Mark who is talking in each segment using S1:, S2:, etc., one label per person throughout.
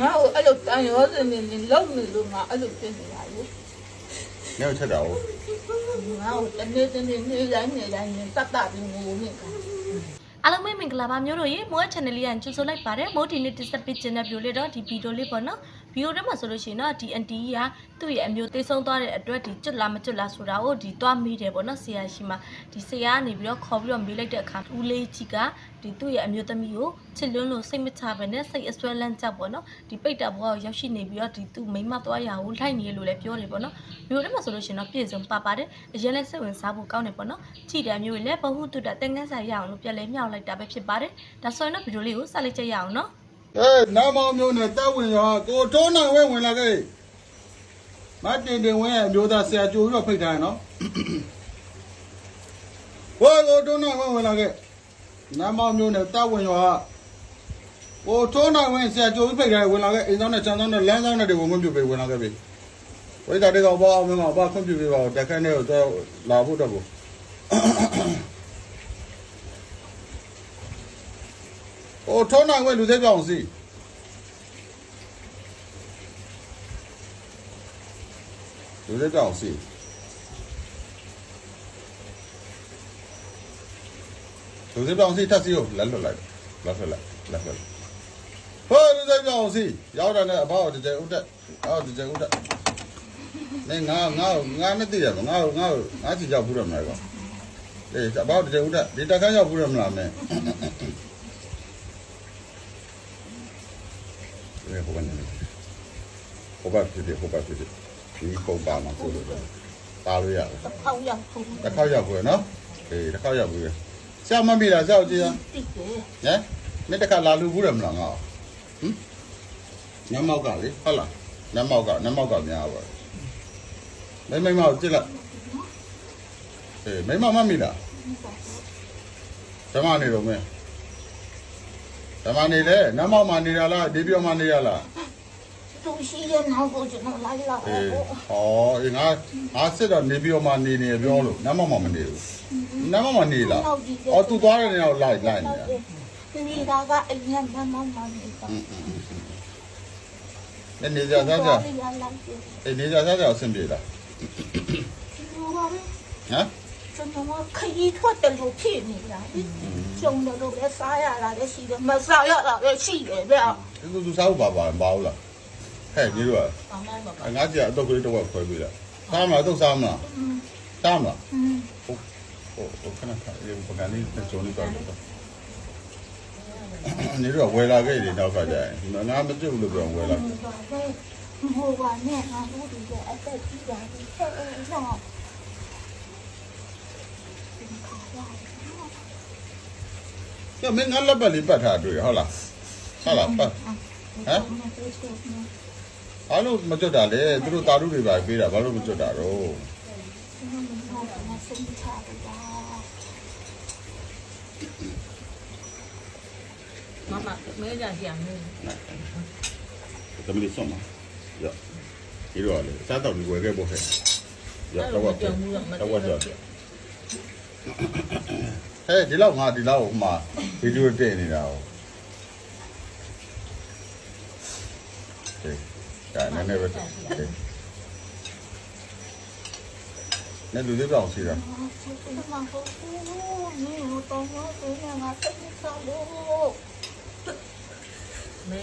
S1: ငါ့ကိုအဲ့လိုတန်ရောစနေနေလုံးနေလို့ငါအဲ့လိုဖြစ်နေတာလေ
S2: ငါ့ကိုချက်တာဟုတ်
S1: ငါ့ကိုတနေ့တနေ့နေ့တိုင်းနေ့တိုင်းနဲ့တတ်တပြီးငိုနေတာ
S3: အားလုံးပဲမင်္ဂလာပါမျိုးတို့ရေမိုး channel လေးကကြိုဆိုလိုက်ပါတယ်မိုးဒီနေ့တက်ဆက်ပေးခြင်းတဲ့ဗီဒီယိုလေးတော့ဒီဗီဒီယိုလေးပေါ့နော် ဗီဒီယိုထဲမှာဆိုလို့ရှိရင်တော့ဒီအန်တီကသူ့ရဲ့အမျိုးသေးဆုံးသွားတဲ့အတွက်ဒီကျွတ်လားမကျွတ်လားဆိုတာကိုဒီတွားမိတယ်ပေါ့နော်ဆရာရှိမှဒီဆရာကနေပြီးတော့ခေါ်ပြီးတော့မေးလိုက်တဲ့အခါဦးလေးကြီးကဒီသူ့ရဲ့အမျိုးသမီးကိုချစ်လွန်းလို့စိတ်မချဘဲနဲ့စိတ်အစွဲလန်းကြောက်ပေါ့နော်ဒီပိတ်တာဘွားကိုရောက်ရှိနေပြီးတော့ဒီသူ့မိန်းမသွားရအောင်လိုက်နေလို့လည်းပြောတယ်ပေါ့နော်ဗီဒီယိုထဲမှာဆိုလို့ရှိရင်တော့ပြည့်စုံပါပါတယ်အရင်လဲစိတ်ဝင်စားဖို့ကောင်းတယ်ပေါ့နော်ကြည်တယ်မျိုးလည်းဘဟုတုတတင်ငန်းဆိုင်ရအောင်လို့ပြန်လဲမြောက်လိုက်တာပဲဖြစ်ပါတယ်ဒါဆိုရင်တော့ဗီဒီယိုလေးကိုစလိုက်ကြရအောင်နော်
S2: အေးနာမောင်မျိုးနဲ့တက်ဝင်ရောကိုထုံးနိုင်ဝဲဝင်လာခဲ့မတင်တင်ဝဲအမျိုးသားဆရာကြိုပြီးတော့ဖိတ်ထားရနော်ဟိုကိုထုံးနိုင်ဝဲဝင်လာခဲ့နာမောင်မျိုးနဲ့တက်ဝင်ရောကိုထုံးနိုင်ဝဲဆရာကြိုပြီးဖိတ်ထားရဝင်လာခဲ့အိမ်ဆောင်နဲ့ချမ်းဆောင်နဲ့လမ်းဆောင်နဲ့တွေဝင်ပြပေးဝင်လာခဲ့ပြီဝိဒါတေကောင်ပေါ့အောင်မင်းကဘာခွင့်ပြုပေးပါဦးတက်ခန်းထဲကိုတော့လာဖို့တော့ကိုဟိုထုံးနိုင်ဝဲလူသေးပြောင်းစီ လူလက်ကြောင်စီလူလက်ကြောင်စီတက်စီကိုလက်လွတ်လိုက်လက်လွတ်လိုက်လက်လွတ်လိုက်ဟိုလူလက်ကြောင်စီရောက်တာနဲ့အဘောက်တကြဲဥတက်အော်တကြဲဥတက်နေငါငါငါနဲ့တည်ရမငါငါငါချီရောက်ဘူးရမလားကောအေးအဘောက်တကြဲဥတက်ဒီတခါရောက်ဘူးရမလားမင်းလေဟိုကနေဟိုဘက်ဖြစ်တယ်ဟိုဘက်ဖြစ်တယ် ဒီပုံပါမှာဆိုလို့တားလို့ရတယ်
S1: တစ်ခေါက်ရောက်ခု
S2: တစ်ခေါက်ရောက်ဘူးနော်အေးတစ်ခေါက်ရောက်ဘူးဆရာမမိလားဆရာကြည့်ရ
S1: တိတ်တယ်
S2: ဟမ်မင်းတစ်ခါလာလူဘူးတယ်မလားငါဟမ်နမောက်ကလေဟုတ်လားနမောက်ကနမောက်ကများပါမိမိမောက်ကြည့်လိုက်အေးမိမမမိလားဓမ္မနေတော့မင်းဓမ္မနေလေနမောက်မှနေရလားဒီပြောမှနေရလား
S1: သူရှိတဲ့နောက်ကိုကျွန်တော်လိုက်လာ
S2: အေး
S1: တော့
S2: ဟောအေးငါငါစစ်တော့နေပြောမှနေနေပြောလို့နမောက်မှမနေဘူးနမောက်မှနေလားအော်သူသွားတဲ့နေရာကိုလိုက်လိုက်နေတာ
S1: ဒီဒါကအရင်ကမှမနေတာ
S2: နေနေကြစားကြ
S1: လိုက်တယ်
S2: အေးနေကြစားကြအဆင်ပြေလား
S1: ကျွန်တော်က
S2: ဟမ်
S1: ကျွန်တော်ခရီးထွက်တယ်လို့ဖြစ်နေတာကျုံတယ်လို့ပဲစားရတာလည်းရှိတယ်မစားရတာလည်းရှိတယ်ဗျာ
S2: သူသူစားဖို့ပါပါမပါဘူးလား 哎，
S1: 你说，俺姐
S2: 都回来我开了。三嘛，都三嘛。嗯。三嘛。嗯。我我我可能看，
S1: 也不
S2: 干这，他走那工。你说，回来给你导，那俺们就不回来。我，要没俺老板礼拜天就好了，好了，办。 ဘာလို့မကြွတာလဲသူတို့တာရုတွေပါပေးတာဘာလို့မကြွတာတော့
S1: မမမဲကြရမယ်
S2: သမီးလေးဆုံးပါရဒီတော့လေစားတော့ဒီဝယ်ခဲ့ဖို့ခဲ့ရတော့တော့တော့တော့ဟဲ့ဒီလောက်ငါဒီလောက်ဟိုမှာဗီဒီယိုတင်နေတာဟို Cái này về cái Này
S1: đủ tiếp lòng
S2: xì rồi Nè,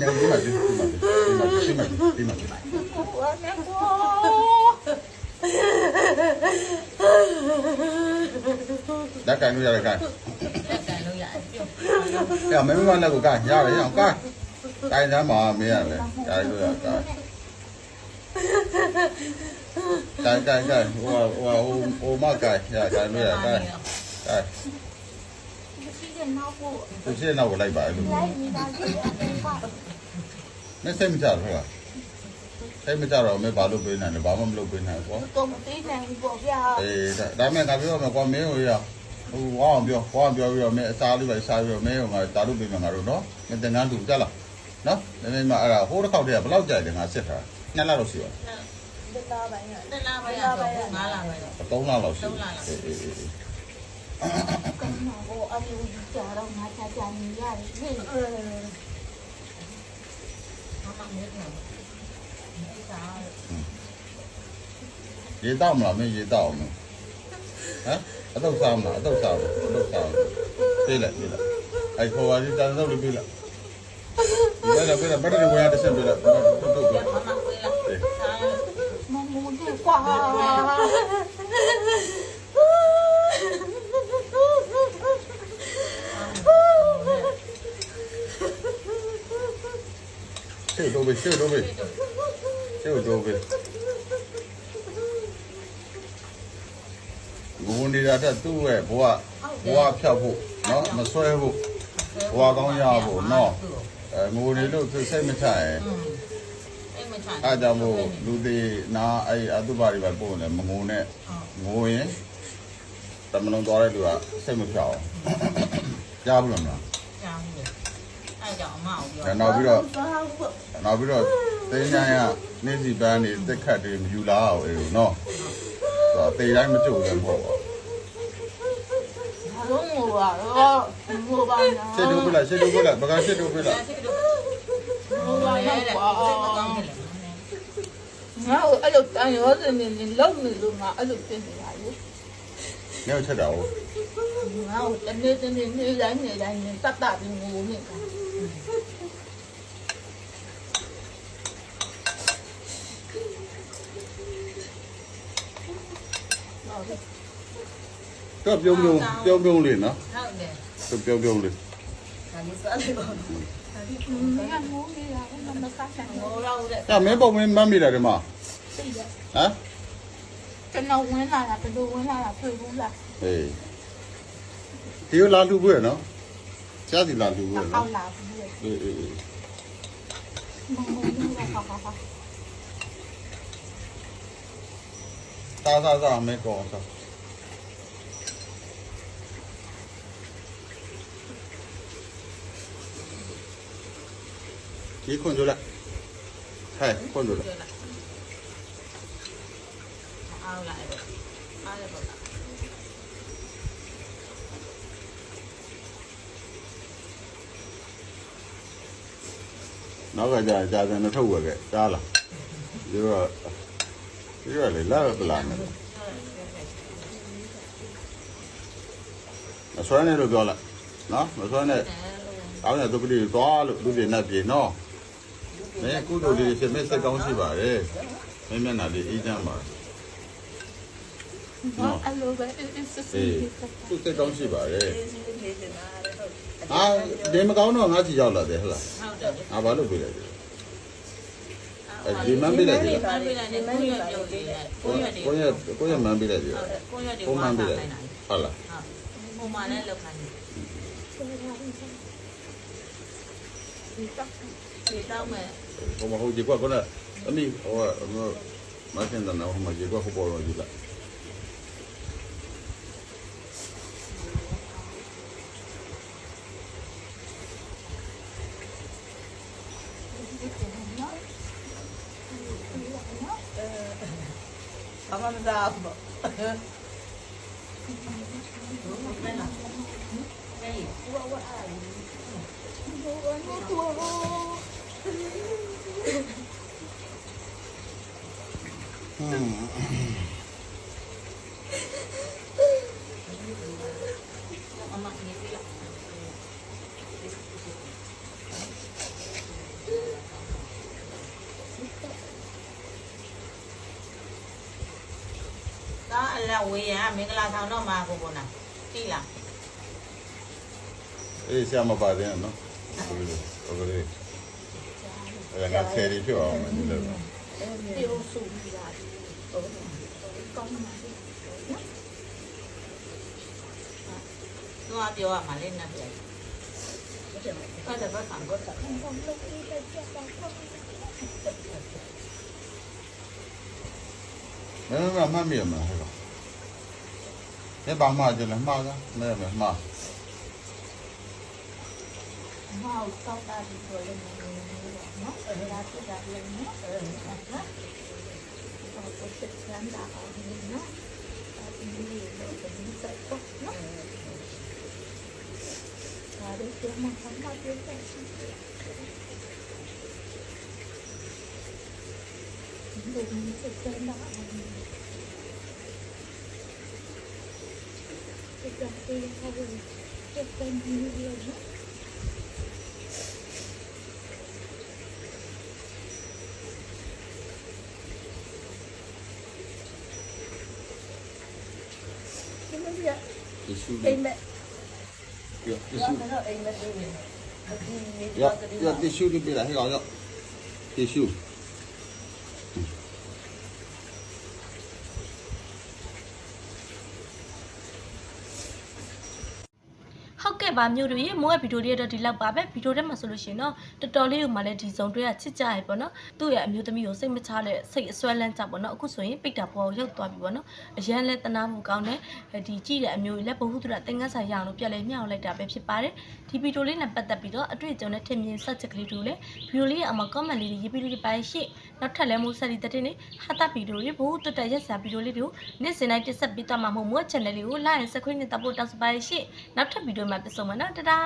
S2: đi mà đi, đi mà đi,
S1: đi. Đi, đi đi, đi đi. Ủa,
S2: အဲ့မင်းမလည်းကိုကန်ရတယ်အောင်ကန်ကန်သားမှာမင်းရတယ်ကန်လို့ရကန်ကန်ကန်ကန်ဟိုဟိုဟိုမကန်ရကန်လို့ရကန်ကန်
S1: ရှိတဲ့နောက်ကို
S2: သူရှိနောက်ကိုလိုက်ပါလို့
S1: လိုက်နေတာကြီး
S2: မစိတ်မကြတော့ဟုတ်လားစိတ်မကြတော့မင်းဘာလို့ပေးနိုင်လဲဘာမှမလုပ်ပေးနိုင်ဘူးကွာ
S1: တော့မသိနိုင်ဘူးပေါ့ဗျာ
S2: အေးဒါမဲ့ငါပြောမယ်ကွာမင်းဟိုရ ဟိုဝအောင်ပြောဝအောင်ပြောပြီးတော့မင်းအစားလေးပဲစားပြီးတော့မင်းဟိုငါတာလို့ပေးမယ်ငါတို့နော်မင်းတင်ကန်းတူကြလားနော်မင်းမအဲ့ဒါဟိုတစ်ခေါက်တည်းကဘယ်လောက်ကြာတယ်ငါစစ်ထားနှစ်လလောက်ရှိပါ
S1: တက်လာပိုင်းက
S4: နှစ်လပိုင်းရဆို9လပိုင်းတော့
S2: သုံးလလောက်ရှိအေးအေး
S1: ကမ္ဘာကိုအယူကြတော့ငါချာချာနေရတယ်ဟဲ့
S2: ရေတောက်မလားမင်းရေတောက်အောင်ဟမ် đâu sao mà atau sao atau sao đi sama đi pila ai khô ai đi tao đi ari ta no pila pila pila bada ni waya desen pila
S1: tutu ko mamu ni
S2: kwa Chưa đâu về, chưa đâu về. Chưa đâu về. နေတာတက်သူ့ရဲ့ဘဝဘဝဖြတ်ဖို့နော်မဆွဲဖို့ဘဝကောင်းရဖို့နော်အဲငိုနေလို့သူစိတ်မချရင်အားကြောင့်မို့လူတွေနာအဲ့အတုပါတွေပဲပို့နေမငိုနဲ့ငိုရင်တမလုံးသွားတဲ့လူကစိတ်မဖြောက်အောင်ကြားဘူးလားမလားအဲနောက်ပြီးတော့နောက်ပြီးတော့တင်းချိုင်းကနေ့စီပန်းနေတက်ခတ်တွေမယူလာအောင်အေးလို့နော်ဆိုတော့တေတိုင်းမကြုတ်လည်းမဟုတ်ပါ
S1: ဘာ 啊，我
S2: 吧，这都不来，这都不来，不干这都不来。我来了，我。然后
S1: 哎呦，哎呦，这你你老没路嘛，哎呦，这你来了。你要吃肉？然后这你
S2: 这你你来你来你
S1: 大大的我你看。这标不标标不标脸呢？这标不标脸？
S2: 那没报名，没来的
S4: 嘛？啊？真的
S2: 问了，真的
S4: 问了，真的问了。
S1: 哎，有拉住不呢？家里拉
S4: 住不了。
S2: 好拉住。哎哎哎。好好好好。啥啥啥
S1: 没搞啥？
S2: 皮困
S1: 住了，哎，困住了。哪个家家在那头窝个家了？
S2: 就说，就说的那个不难的。那说那都
S1: 不
S2: 要
S1: 了，啊，那说
S2: 那，俺那
S1: 都不得抓了，都得
S2: 那边喏。 မယ်မဆွမ်းနေလို့ပြောလိုက်နော်မဆွမ်းနဲ့အောင်းရသူကလေးသွားလို့လူတွေနဲ့ပြေနော်မင်းကုသိုလ်လေးဖြစ်မဲ့စိတ်ကောင်းရှိပါတယ်မင်းမျက်နှာလေးအေးချမ်းပါ
S1: နော်အဲ့လိုပဲအစ်စစ်စစ်
S2: အေးသူစိတ်ကောင်းရှိပါတယ်
S4: အေးစီးလေးနေတာတော့
S2: အာဒီမကောင်းတော့ငါကြည့်ရောက်လာတယ်ဟလား
S4: ဟုတ်တယ်
S2: ငါဘာလို့ပြေးလိုက်လဲအဲဒီမမ်းပြေးလိုက်တယ်
S4: မမ်းပေးလိုက်တယ်ကိုရွက်ပြုတ်လေးနဲ့ကိုရွက်တွေ
S2: ကိုရကိုရမမ်းပြေးလိုက်တယ်
S4: ဟုတ်တယ်ကိုရွက်တွေ
S2: ကိုမမ်းပြေးလိုက်
S4: ခိုင်းတာ
S2: ဟုတ်လား
S4: ဟုတ်ဟိုမှာလည်းလောက်ခိုင်းတယ်ဒီတော့မဲ့
S2: ဟိုမ como ho jikwa kona ani wa rồi. Ma kenda na ho jikwa ho bolo jila Ama mı daha abla? Hey, what what are you? ပေါ်တော့ယူလိုက်
S4: ဘာမှမစားဘူးပေါ့ဟဲ့ဒါအလဝေးရမင်္ဂလာဆောင်တော့မှာကိုကိုနာသိလား
S2: အေးဆရာမပါတယ်နော်ဟုတ်ကဲ့ဟုတ်ကဲ့အဲ့ငါဆယ်ရီဖြစ်အောင်မင်းလည်း
S1: tiêu sùn là ở công Noa tiêu à mà lên là vậy Thôi thật bất thẳng có thật Nó là mà miệng mà hay không? Thế bà mà chứ là mà ra, mẹ mẹ mà mau saudari boleh mengingat berarti dari nak karena waktu sekian tahun ini ini ini terkut nak harus dia menghambat nó ini sekian tahun ini seperti yang harus
S2: kita miliki
S1: အိမ်မက်
S2: ရဒီ
S4: ရော
S2: ရှူ
S4: တော့အိမ်မက်လေးနေဒီနေ
S2: ရ
S4: တော့တည်း
S2: ရဒီရှူဒီပြလာဟဲ့ကောင်ရဒီ ရှူ
S3: ဟုတ်ကဲ့ပါမျိုးတို့ရေမိုးရဲ့ဗီဒီယိုလေးတော့ဒီလောက်ပါပဲဗီဒီယိုထဲမှာဆိုလို့ရှိရင်တော့တော်တော်လေးကိုမှလည်းဒီဇုံတွေကချစ်ကြရပေါ့နော်သူ့ရဲ့အမျိုးသမီးကိုစိတ်မချတဲ့စိတ်အစွဲလန်းကြပေါ့နော်အခုဆိုရင်ပိတ်တာပေါ်ကိုရောက်သွားပြီပေါ့နော်အရန်လဲတနာမှုကောင်းတယ်ဒီကြည့်တဲ့အမျိုးကြီးလည်းဘ ഹു တုဒသင်္ကန်းဆိုင်ရအောင်လို့ပြက်လဲမျှောက်လိုက်တာပဲဖြစ်ပါတယ်ဒီဗီဒီယိုလေးနဲ့ပတ်သက်ပြီးတော့အတွေ့အကြုံနဲ့ထင်မြင်ဆက်ချက်ကလေးတို့လည်းဗီဒီယိုလေးရဲ့အမှာ comment လေးတွေရေးပြီးလို့ပါရှင့် နောက်ထပ်လည်းမိုးဆက်ဒီတဲ့နေဟာတာဗီဒီယိုတွေဘ ഹു တုတရက်စာဗီဒီယိုလေးတွေကိုနေ့စဉ်တိုင်းတက်ဆက်ပေးသွားမှာမို့မို့ channel လေးကို like and subscribe နဲ့တပ်ဖို့တောင်းစပါရှင့်နောက်ထပ်ဗီဒီယိုမှာပြန်ဆုံမယ်နော်တဒါ